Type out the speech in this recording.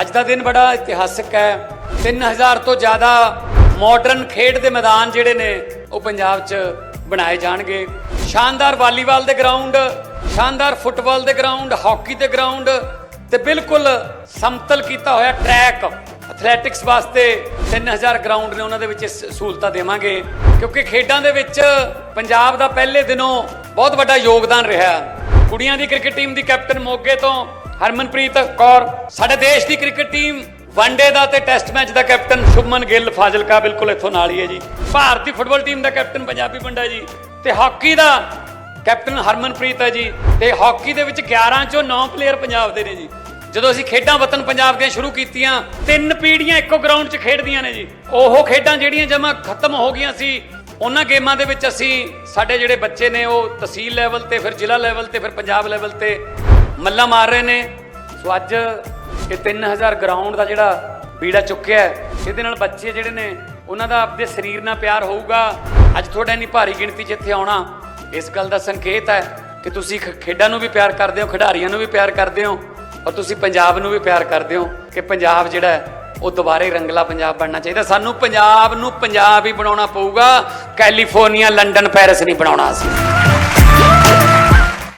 ਅੱਜ ਦਾ ਦਿਨ ਬੜਾ ਇਤਿਹਾਸਕ ਹੈ। 3000 ਤੋਂ ਜ਼ਿਆਦਾ ਮਾਡਰਨ ਖੇਡ ਦੇ ਮੈਦਾਨ ਜਿਹੜੇ ਨੇ, ਉਹ ਪੰਜਾਬ 'ਚ ਬਣਾਏ ਜਾਣਗੇ। ਸ਼ਾਨਦਾਰ ਵਾਲੀਬਾਲ ਦੇ ਗਰਾਊਂਡ ਸ਼ਾਨਦਾਰ ਫੁੱਟਬਾਲ ਦੇ ਗਰਾਊਂਡ ਹਾਕੀ ਦੇ ਗਰਾਊਂਡ ਤੇ ਬਿਲਕੁਲ ਸਮਤਲ ਕੀਤਾ ਹੋਇਆ ਟਰੈਕ ਐਥਲੈਟਿਕਸ ਵਾਸਤੇ 3000 ਗਰਾਊਂਡ ਨੇ ਉਹਨਾਂ ਦੇ ਵਿੱਚ ਸ- ਸਹੂਲਤਾਂ ਦੇਵਾਂਗੇ। ਕਿਉਂਕਿ ਖੇਡਾਂ ਦੇ ਵਿੱਚ ਪੰਜਾਬ ਦਾ ਪਹਿਲੇ ਦਿਨੋਂ ਬਹੁਤ ਵੱਡਾ ਯੋਗਦਾਨ ਰਿਹਾ। ਕੁੜੀਆਂ ਦੀ ਕ੍ਰਿਕਟ ਟੀਮ ਦੀ ਕੈਪਟਨ ਮੋਗੇ ਤੋਂ ਹਰਮਨਪ੍ਰੀਤ ਕੌਰ, ਸਾਡੇ ਦੇਸ਼ ਦੀ ਕ੍ਰਿਕਟ ਟੀਮ ਵਨਡੇ ਦਾ ਤੇ ਟੈਸਟ ਮੈਚ ਦਾ ਕੈਪਟਨ ਸ਼ੁਭਮਨ ਗਿੱਲ ਫਾਜ਼ਿਲਕਾ ਬਿਲਕੁਲ ਇੱਥੋਂ ਨਾਲ ਹੀ ਹੈ ਜੀ। ਭਾਰਤੀ ਫੁੱਟਬਾਲ ਟੀਮ ਦਾ ਕੈਪਟਨ ਪੰਜਾਬੀ ਬੰਡਾ ਜੀ। ਤੇ ਹਾਕੀ ਦਾ ਕੈਪਟਨ ਹਰਮਨਪ੍ਰੀਤ ਹੈ ਜੀ। ਤੇ ਹਾਕੀ ਦੇ ਵਿੱਚ 11 ਚੋਂ 9 ਪਲੇਅਰ ਪੰਜਾਬ ਦੇ ਨੇ ਜੀ। ਜਦੋਂ ਅਸੀਂ ਖੇਡਾਂ ਵਤਨ ਪੰਜਾਬ ਦੀਆਂ ਸ਼ੁਰੂ ਕੀਤੀਆਂ, ਤਿੰਨ ਪੀੜ੍ਹੀਆਂ ਇੱਕੋ ਗਰਾਊਂਡ 'ਚ ਖੇਡਦੀਆਂ ਨੇ ਜੀ। ਉਹ ਖੇਡਾਂ ਜਿਹੜੀਆਂ ਜਮਾ ਖਤਮ ਹੋ ਗਈਆਂ ਸੀ, ਉਹਨਾਂ ਗੇਮਾਂ ਦੇ ਵਿੱਚ ਅਸੀਂ ਸਾਡੇ ਜਿਹੜੇ ਬੱਚੇ ਨੇ ਉਹ ਤਹਿਸੀਲ ਲੈਵਲ ਤੇ, ਫਿਰ ਜ਼ਿਲ੍ਹਾ ਲੈਵਲ ਤੇ, ਫਿਰ ਪੰਜਾਬ ਲੈਵਲ ਤੇ ਮੱਲਾ ਮਾਰ ਰਹੇ ਨੇ। ਸੋ ਅੱਜ ਇਹ 3000 ਗਰਾਊਂਡ ਦਾ ਜਿਹੜਾ ਬੀੜਾ ਚੁੱਕਿਆ ਇਹਦੇ ਨਾਲ ਬੱਚੇ ਜਿਹੜੇ ਨੇ, ਉਹਨਾਂ ਦਾ ਆਪਦੇ ਸਰੀਰ ਨਾਲ ਪਿਆਰ ਹੋਊਗਾ। ਅੱਜ ਤੁਹਾਡਾ ਇੰਨੀ ਭਾਰੀ ਗਿਣਤੀ 'ਚ ਇੱਥੇ ਆਉਣਾ, ਇਸ ਗੱਲ ਦਾ ਸੰਕੇਤ ਹੈ ਕਿ ਤੁਸੀਂ ਖ- ਖੇਡਾਂ ਨੂੰ ਵੀ ਪਿਆਰ ਕਰਦੇ ਹੋ, ਖਿਡਾਰੀਆਂ ਨੂੰ ਵੀ ਪਿਆਰ ਕਰਦੇ ਹੋ ਔਰ ਤੁਸੀਂ ਪੰਜਾਬ ਨੂੰ ਵੀ ਪਿਆਰ ਕਰਦੇ ਹੋ ਕਿ ਪੰਜਾਬ ਜਿਹੜਾ ਉਹ ਦੁਬਾਰੇ ਰੰਗਲਾ ਪੰਜਾਬ ਬਣਨਾ ਚਾਹੀਦਾ। ਸਾਨੂੰ ਪੰਜਾਬ ਨੂੰ ਪੰਜਾਬ ਹੀ ਬਣਾਉਣਾ ਪਊਗਾ। ਕੈਲੀਫੋਰਨੀਆ, ਲੰਡਨ, ਪੈਰਿਸ ਨਹੀਂ ਬਣਾਉਣਾ ਅਸੀਂ।